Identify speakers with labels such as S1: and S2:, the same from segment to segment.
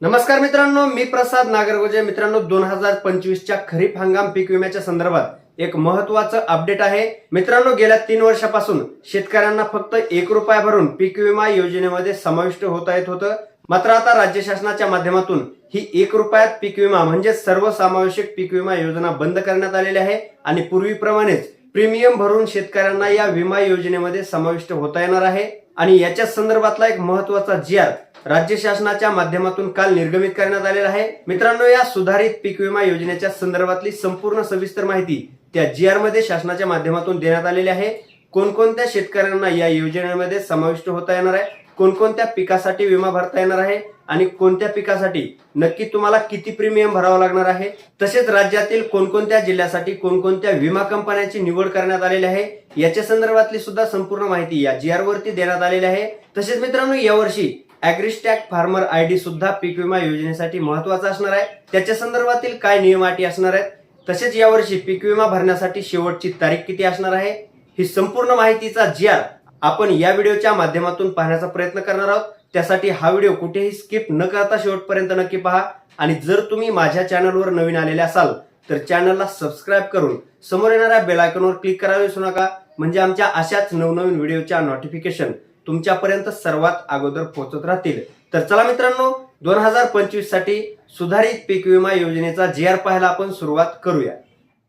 S1: नमस्कार मित्रांनो मी प्रसाद नागरगोजे. मित्रांनो दोन हजार पंचवीसच्या खरीप हंगाम पीक विम्याच्या संदर्भात एक महत्वाचं अपडेट आहे. मित्रांनो गेल्या तीन वर्षापासून शेतकऱ्यांना फक्त एक रुपया भरून पीक विमा योजनेमध्ये समाविष्ट होता येत होतं. मात्र आता राज्य शासनाच्या माध्यमातून ही एक रुपयात पीक विमा म्हणजे सर्वसमावेशक पीक विमा योजना बंद करण्यात आलेली आहे आणि पूर्वीप्रमाणेच प्रीमियम भरून शेतकऱ्यांना या विमा योजनेमध्ये समाविष्ट होता येणार आहे. आणि याच्या संदर्भातला एक महत्त्वाचा जी आर राज्य शासनाच्या माध्यमातून काल निर्गमित करण्यात आलेला आहे. मित्रांनो या सुधारित पीक विमा योजनेच्या संदर्भातली संपूर्ण सविस्तर माहिती त्या जी आरमध्ये शासनाच्या माध्यमातून देण्यात आलेली आहे. कोणकोणत्या शेतकऱ्यांना या योजनेमध्ये समाविष्ट होता येणार आहे? कोणकोणत्या पिकासाठी विमा भरता येणार आहे? आणि कोणत्या पिकासाठी? नक्की तुम्हाला किती प्रीमियम भरावा लागणार आहे? तसेच राज्यातील कोणकोणत्या जिल्ह्यासाठी कोणकोणत्या विमा कंपन्यांची निवड करण्यात आलेली आहे? याच्या संदर्भातली सुद्धा संपूर्ण माहिती या जी आर वरती देण्यात आलेली आहे. तसेच मित्रांनो यावर्षी अॅग्रिस्टॅक फार्मर आय डी सुद्धा पीक विमा योजनेसाठी महत्त्वाचा असणार आहे. त्याच्या संदर्भातील काय नियम अटी असणार आहेत? तसेच यावर्षी पीक विमा भरण्यासाठी शेवटची तारीख किती असणार आहे? ही संपूर्ण माहितीचा जी आर आपण या व्हिडिओच्या माध्यमातून पाहण्याचा प्रयत्न करणार आहोत. त्यासाठी हा व्हिडिओ कुठेही स्किप न करता शेवटपर्यंत नक्की पहा. आणि जर तुम्ही माझ्या चॅनलवर नवीन आलेले असाल तर चॅनलला सबस्क्राईब करून समोर येणाऱ्या बेलायकनवर क्लिक करावे विसरू नका. म्हणजे आमच्या अशाच नवनवीन व्हिडिओच्या नोटिफिकेशन तुमच्यापर्यंत सर्वात अगोदर पोहोचत राहतील. तर चला मित्रांनो दोन हजार पंचवीससाठी सुधारित पीक विमा योजनेचा जी आर पाहायला आपण सुरुवात करूया.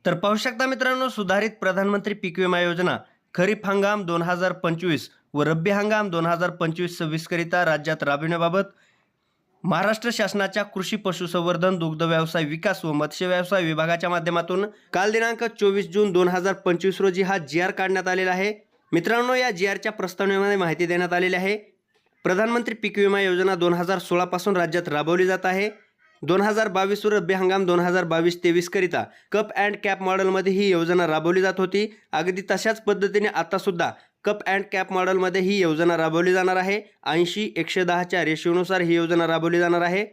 S1: तर पाहू शकता मित्रांनो सुधारित प्रधानमंत्री पीक विमा योजना खरीप हंगाम दोन हजार पंचवीस व रब्बी हंगाम दोन हजार पंचवीस सव्वीसकरिता राज्यात राबविण्याबाबत महाराष्ट्र शासनाच्या कृषी पशुसंवर्धन दुग्ध व्यवसाय विकास व मत्स्य व्यवसाय विभागाच्या माध्यमातून काल दिनांक चोवीस जून दोन हजार पंचवीस रोजी हा जी आर काढण्यात आलेला आहे. मित्रांनो या जी आरच्या प्रस्तावनेमध्ये माहिती देण्यात आलेली आहे. प्रधानमंत्री पीक विमा योजना दोन हजार सोळापासून राज्यात राबवली जात आहे. दोन हजार बावीस रब्बी हंगाम दोन हजार बावीस तेवीस करिता कप अँड कॅप मॉडेलमध्ये ही योजना राबवली जात होती. अगदी तशाच पद्धतीने आता सुद्धा कप अँड कॅप मॉडेलमध्ये ही योजना राबवली जाणार आहे. ऐंशी एकशे दहाच्या रेशिओनुसार ही योजना राबवली जाणार आहे.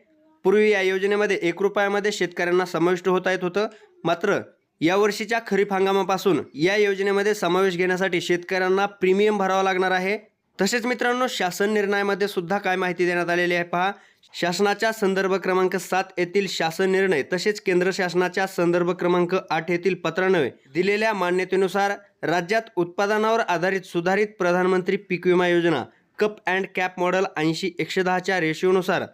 S1: पूर्वी या योजनेमध्ये एक रुपयामध्ये शेतकऱ्यांना समाविष्ट होता येत होतं. मात्र यावर्षीच्या खरीप हंगामापासून या योजनेमध्ये समावेश घेण्यासाठी शेतकऱ्यांना प्रीमियम भरावा लागणार आहे. तसेच मित्रांनो शासन निर्णयामध्ये सुद्धा काय माहिती देण्यात आलेली आहे पहा. शासनाच्या संदर्भ क्रमांक सात येथील शासन निर्णय तसेच केंद्र शासनाच्या संदर्भ क्रमांक आठ येथील पत्रानवे दिलेल्या मान्यतेनुसार राज्यात उत्पादनावर आधारित सुधारित प्रधानमंत्री पीक विमा योजना कप अँड कॅप मॉडेल ऐंशी एकशे दहाच्या रेशिओनुसार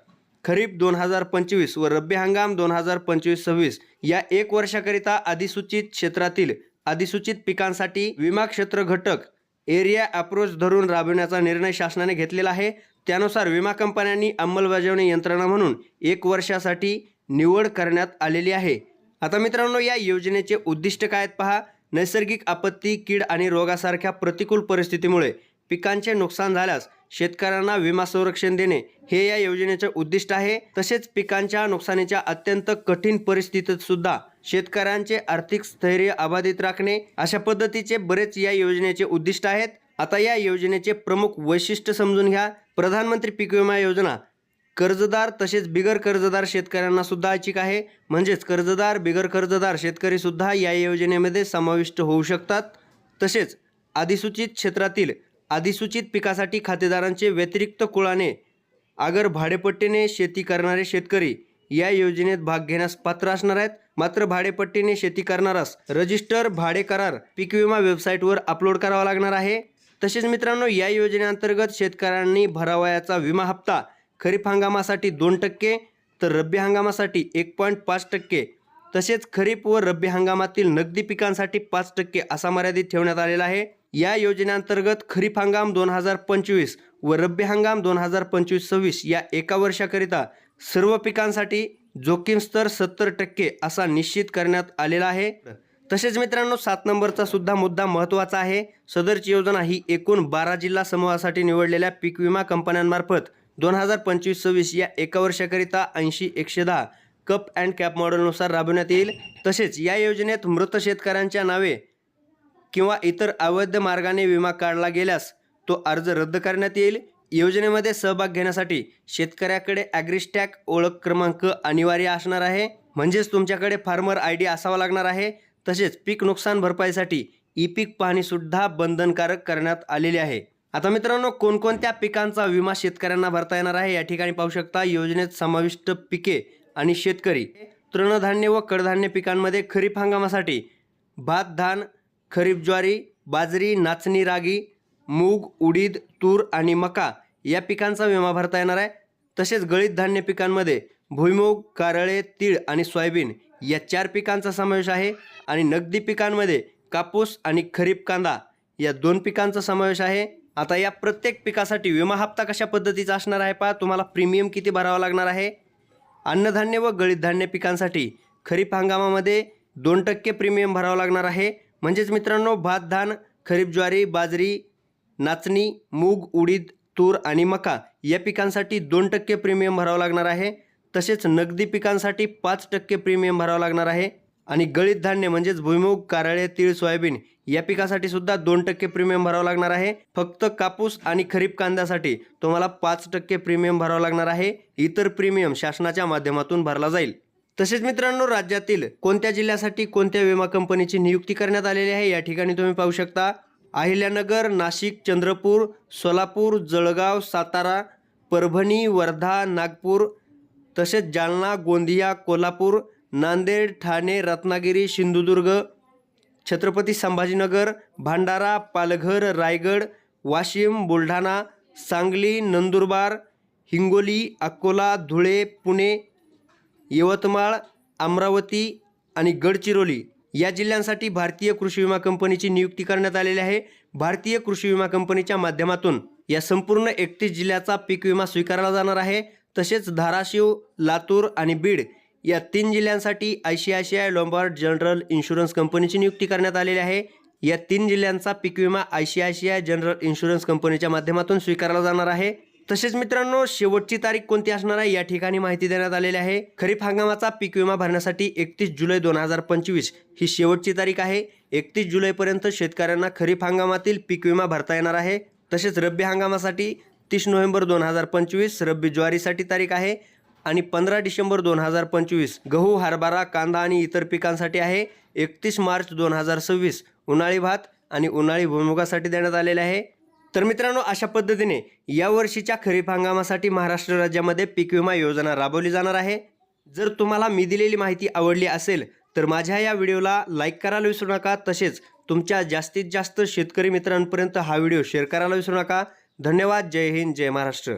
S1: खरीप दोन हजार पंचवीस व रब्बी हंगाम दोन हजार पंचवीस सव्वीस या एक वर्षाकरिता अधिसूचित क्षेत्रातील अधिसूचित पिकांसाठी विमा क्षेत्र घटक एरिया अप्रोच धरून राबविण्याचा निर्णय शासनाने घेतलेला आहे. त्यानुसार विमा कंपन्यांनी अंमलबजावणी यंत्रणा म्हणून एक वर्षासाठी निवड करण्यात आलेली आहे. आता मित्रांनो या योजनेचे उद्दिष्ट काय आहेत पहा. नैसर्गिक आपत्ती कीड आणि रोगासारख्या प्रतिकूल परिस्थितीमुळे पिकांचे नुकसान झाल्यास शेतकऱ्यांना विमा संरक्षण देणे हे या योजनेचे उद्दिष्ट आहे. तसेच पिकांच्या नुकसानीच्या अत्यंत कठीण परिस्थितीत सुद्धा शेतकऱ्यांचे आर्थिक स्थैर्य अबाधित राखणे अशा पद्धतीचे बरेच या योजनेचे उद्दिष्ट आहेत. आता या योजनेचे प्रमुख वैशिष्ट्य समजून घ्या. प्रधानमंत्री पीक विमा योजना कर्जदार तसेच बिगर कर्जदार शेतकऱ्यांना सुद्धा ऐच्छिक आहे. म्हणजेच कर्जदार बिगर कर्जदार शेतकरी सुद्धा या योजनेमध्ये समाविष्ट होऊ शकतात. तसेच अधिसूचित क्षेत्रातील अधिसूचित पिकासाठी खातेदारांचे व्यतिरिक्त कुळाने आगर भाडेपट्टीने शेती करणारे शेतकरी या योजनेत भाग घेण्यास पात्र असणार आहेत. मात्र भाडेपट्टीने शेती करणारास रजिस्टर भाडे करार पीक विमा वेबसाईटवर अपलोड करावा लागणार आहे. तसेच मित्रांनो या योजनेअंतर्गत शेतकऱ्यांनी भरावयाचा विमा हप्ता खरीप हंगामासाठी दोन टक्के तर रब्बी हंगामासाठी एक पॉईंट पाच टक्के तसेच खरीप व रब्बी हंगामातील नगदी पिकांसाठी पाच टक्के असा मर्यादित ठेवण्यात आलेला आहे. या योजनेअंतर्गत खरीप हंगाम दोन हजार पंचवीस व रब्बी हंगाम दोन हजार पंचवीस सव्वीस या एका वर्षाकरिता सर्व पिकांसाठी जोखीम स्तर सत्तर टक्के असा निश्चित करण्यात आलेला आहे. तसेच मित्रांनो सात नंबरचा सुद्धा मुद्दा महत्त्वाचा आहे. सदरची योजना ही एकूण बारा जिल्हा समूहासाठी निवडलेल्या पीक विमा कंपन्यांमार्फत दोन हजार पंचवीस सव्वीस या एका वर्षाकरिता ऐंशी एकशे दहा कप अँड कॅप मॉडेलनुसार राबवण्यात येईल. तसेच या योजनेत मृत शेतकऱ्यांच्या नावे किंवा इतर अवैध मार्गाने विमा काढला गेल्यास तो अर्ज रद्द करण्यात येईल. योजनेमध्ये सहभाग घेण्यासाठी शेतकऱ्याकडे ॲग्रिस्टॅक ओळख क्रमांक अनिवार्य असणार आहे. म्हणजेच तुमच्याकडे फार्मर आय डी असावा लागणार आहे. तसेच पीक नुकसान भरपाईसाठी ई पीक पाहणीसुद्धा बंधनकारक करण्यात आलेली आहे. आता मित्रांनो कोणकोणत्या पिकांचा विमा शेतकऱ्यांना भरता येणार आहे या ठिकाणी पाहू शकता. योजनेत समाविष्ट पिके आणि शेतकरी तृणधान्य व कडधान्य पिकांमध्ये खरीप हंगामासाठी भात धान खरीप ज्वारी बाजरी नाचणी रागी मूग उडीद तूर आणि मका या पिकांचा विमा भरता येणार आहे. तसेच गळीत धान्य पिकांमध्ये भुईमूग कारळे तीळ आणि सोयाबीन या चार पिकांचा समावेश आहे आणि नगदी पिकांमध्ये कापूस आणि खरीप कांदा या दोन पिकांचा समावेश आहे. आता या प्रत्येक पिकासाठी विमा हप्ता कशा पद्धतीचा असणार आहे पहा. तुम्हाला प्रीमियम किती भरावा लागणार आहे? अन्नधान्य व गळीत धान्य पिकांसाठी खरीप हंगामामध्ये दोन टक्के प्रीमियम भरावं लागणार आहे. म्हणजेच मित्रांनो भात धान खरीप ज्वारी बाजरी नाचणी मूग उडीद तूर आणि मका या पिकांसाठी दोन टक्के प्रीमियम भरावं लागणार आहे. तसेच नगदी पिकांसाठी पाच टक्के प्रीमियम भरावं लागणार आहे. आणि गळीत धान्य म्हणजेच भुईमूग कारळे तीळ सोयाबीन या पिकासाठी सुद्धा दोन टक्के प्रीमियम भरावं लागणार आहे. फक्त कापूस आणि खरीप कांद्यासाठी तुम्हाला पाच टक्के प्रीमियम भरावं लागणार आहे. इतर प्रीमियम शासनाच्या माध्यमातून भरला जाईल. तसेच मित्रांनो राज्यातील कोणत्या जिल्ह्यासाठी कोणत्या विमा कंपनीची नियुक्ती करण्यात आलेली आहे या ठिकाणी तुम्ही पाहू शकता. अहिल्यानगर नाशिक चंद्रपूर सोलापूर जळगाव सातारा परभणी वर्धा नागपूर तसेच जालना गोंदिया कोल्हापूर नांदेड ठाणे रत्नागिरी सिंधुदुर्ग छत्रपती संभाजीनगर भांडारा पालघर रायगड वाशिम बुलढाणा सांगली नंदुरबार हिंगोली अकोला धुळे पुणे यवतमाळ अमरावती आणि गडचिरोली या जिल्ह्यांसाठी भारतीय कृषी विमा कंपनीची नियुक्ती करण्यात आलेली आहे. भारतीय कृषी विमा कंपनीच्या माध्यमातून या संपूर्ण एकतीस जिल्ह्याचा पीक विमा स्वीकारला जाणार आहे. तसेच धाराशिव लातूर आणि बीड या तीन जिल्ह्यांसाठी आयसीआयसीआय लोंबार्ड जनरल इन्शुरन्स कंपनीची नियुक्ती करण्यात आलेली आहे. या तीन जिल्ह्यांचा पीक विमा आयसीआयसीआय जनरल इन्शुरन्स कंपनीच्या माध्यमातून स्वीकारला जाणार आहे. तसेच मित्रांनो शेवटची तारीख कोणती असणार आहे या ठिकाणी माहिती देण्यात आलेली आहे. खरीप हंगामाचा पीक विमा भरण्यासाठी एकतीस जुलै दोन हजार पंचवीस ही शेवटची तारीख आहे. एकतीस जुलैपर्यंत शेतकऱ्यांना खरीप हंगामातील पीक विमा भरता येणार आहे. तसेच रब्बी हंगामासाठी तीस नोव्हेंबर दोन हजार पंचवीस रब्बी ज्वारीसाठी तारीख आहे आणि पंधरा डिसेंबर दोन हजार पंचवीस गहू हरभरा कांदा आणि इतर पिकांसाठी आहे. एकतीस मार्च दोन हजार सव्वीस उन्हाळी भात आणि उन्हाळी भुईमुगासाठी देण्यात आलेले आहे. तर मित्रांनो अशा पद्धतीने या वर्षीच्या खरीप हंगामासाठी महाराष्ट्र राज्यामध्ये पीक विमा योजना राबवली जाणार आहे. जर तुम्हाला मी दिलेली माहिती आवडली असेल तर माझ्या या व्हिडिओला लाईक करायला विसरू नका. तसेच तुमच्या जास्तीत जास्त शेतकरी मित्रांपर्यंत हा व्हिडिओ शेअर करायला विसरू नका. धन्यवाद. जय हिंद. जय महाराष्ट्र.